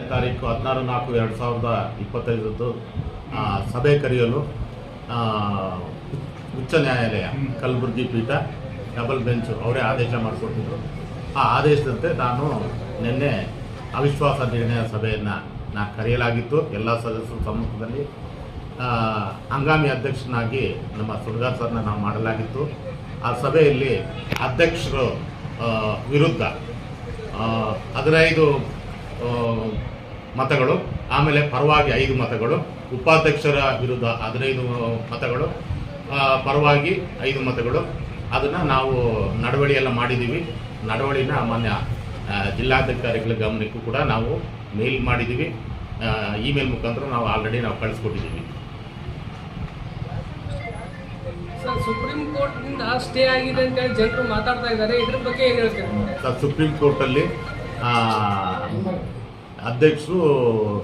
ತಾರೀಕು ಹದಿನಾರು ನಾಲ್ಕು ಎರಡು ಸಾವಿರದ ಇಪ್ಪತ್ತೈದರದ್ದು ಆ, ಸಭೆ ಕರೆಯಲು ಉಚ್ಚ ನ್ಯಾಯಾಲಯ ಕಲಬುರಗಿ ಪೀಠ ಡಬಲ್ ಬೆಂಚ್ ಅವರೇ ಆದೇಶ ಮಾಡಿಕೊಟ್ಟಿದ್ರು. ಆ ಆದೇಶದಂತೆ ನಾನು ನಿನ್ನೆ ಅವಿಶ್ವಾಸ ನಿರ್ಣಯ ಸಭೆಯನ್ನು ನಾ ಕರೆಯಲಾಗಿತ್ತು. ಎಲ್ಲ ಸದಸ್ಯರ ಸಮ್ಮುಖದಲ್ಲಿ ಹಂಗಾಮಿ ಅಧ್ಯಕ್ಷನಾಗಿ ನಮ್ಮ ಸುಡ್ಗಾರ್ ಸರ್ನ ನಾವು ಮಾಡಲಾಗಿತ್ತು. ಆ ಸಭೆಯಲ್ಲಿ ಅಧ್ಯಕ್ಷರು ವಿರುದ್ಧ ಹದಿನೈದು ಮತಗಳು ಆಮೇಲೆ ಪರವಾಗಿ ಐದು ಮತಗಳು ಉಪಾಧ್ಯಕ್ಷರ ವಿರುದ್ಧ ಹದಿನೈದು ಮತಗಳು ಪರವಾಗಿ ಐದು ಮತಗಳು. ಅದನ್ನು ನಾವು ನಡವಳಿ ಎಲ್ಲ ಮಾಡಿದ್ದೀವಿ ನಡವಳಿನ ಮಾನ್ಯ ಜಿಲ್ಲಾಧಿಕಾರಿಗಳ ಗಮನಕ್ಕೂ ಕೂಡ ನಾವು ಮೇಲ್ ಮಾಡಿದ್ದೀವಿ ಇಮೇಲ್ ಮುಖಾಂತರ ನಾವು ಆಲ್ರೆಡಿ ನಾವು ಕಳಿಸ್ಕೊಟ್ಟಿದ್ದೀವಿ ಸರ್ ಸುಪ್ರೀಂ ಕೋರ್ಟ್ನಿಂದ ಸ್ಟೇ ಆಗಿದೆ ಅಂತ ಹೇಳಿ ಜನರು ಮಾತಾಡ್ತಾ ಇದ್ದಾರೆ. ಇದ್ರ ಬಗ್ಗೆ ಏನು ಹೇಳ್ತೀರಾ? ಸರ್ ಸುಪ್ರೀಂ ಕೋರ್ಟಲ್ಲಿ ಅಧ್ಯಕ್ಷರು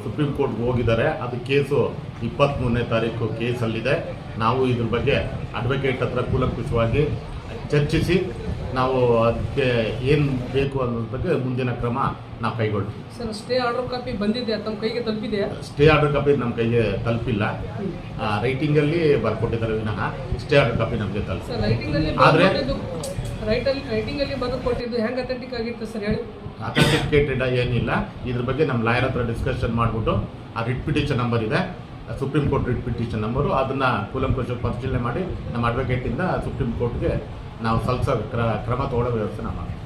ಸುಪ್ರೀಂ ಕೋರ್ಟ್ಗೆ ಹೋಗಿದ್ದಾರೆ. ಅದು ಕೇಸು ಇಪ್ಪತ್ತ್ಮೂರನೇ ತಾರೀಕು ಕೇಸಲ್ಲಿದೆ. ನಾವು ಇದ್ರ ಬಗ್ಗೆ ಅಡ್ವೊಕೇಟ್ ಹತ್ರ ಕೂಲಂಕುಷವಾಗಿ ಚರ್ಚಿಸಿ ನಾವು ಅದಕ್ಕೆ ಏನು ಬೇಕು ಅನ್ನೋದ್ರ ಬಗ್ಗೆ ಮುಂದಿನ ಕ್ರಮ ನಾವು ಕೈಗೊಳ್ತೀವಿ. ಸರ್ ಸ್ಟೇ ಆರ್ಡರ್ ಕಾಪಿ ಬಂದಿದೆ ತಮ್ಮ ಕೈಗೆ ತಲುಪಿದೆ ಸ್ಟೇ ಆರ್ಡರ್ ಕಾಪಿ ನಮ್ಮ ಕೈಗೆ ತಲುಪಿಲ್ಲ. ರೈಟಿಂಗಲ್ಲಿ ಬರ್ಕೊಟ್ಟಿದ್ದಾರೆ ವಿನಃ. ಸ್ಟೇ ಆರ್ಡರ್ ಕಾಪಿ ನಮಗೆ ತಲುಪಿಲ್ಲ ಆದರೆ ರೈಟಲ್ಲಿ ರೈಟಿಂಗ್ ಅಲ್ಲಿ ಬರೆದು ಕೊಟ್ಟಿದ್ದು ಹೆಂಗ್ ಅಥೆಂಟಿಕ್ ಆಗಿತ್ತು ಸರ್ ಹೇಳಿ? ಅಥೆಂಟಿಕೇಟೆಡ್ ಏನಿಲ್ಲ. ಇದ್ರ ಬಗ್ಗೆ ನಮ್ಮ ಲಾಯರ್ ಹತ್ರ ಡಿಸ್ಕಷನ್ ಮಾಡ್ಬಿಟ್ಟು ಆ ರಿಟ್ ಪಿಟಿಷನ್ ನಂಬರ್ ಇದೆ. Supreme Court writ petition number ಅದನ್ನು ಕೂಲಂಕುಷ ಪರಿಶೀಲನೆ ಮಾಡಿ ನಮ್ಮ ಅಡ್ವೊಕೇಟಿಂದ ಸುಪ್ರೀಂ ಕೋರ್ಟ್ಗೆ ನಾವು ಸಲ್ಲಿಸೋ ಕ್ರ, ಕ್ರಮ ತಗೊಳ್ಳೋ ವ್ಯವಸ್ಥೆ ನಾವು ಮಾಡ್ತೀವಿ.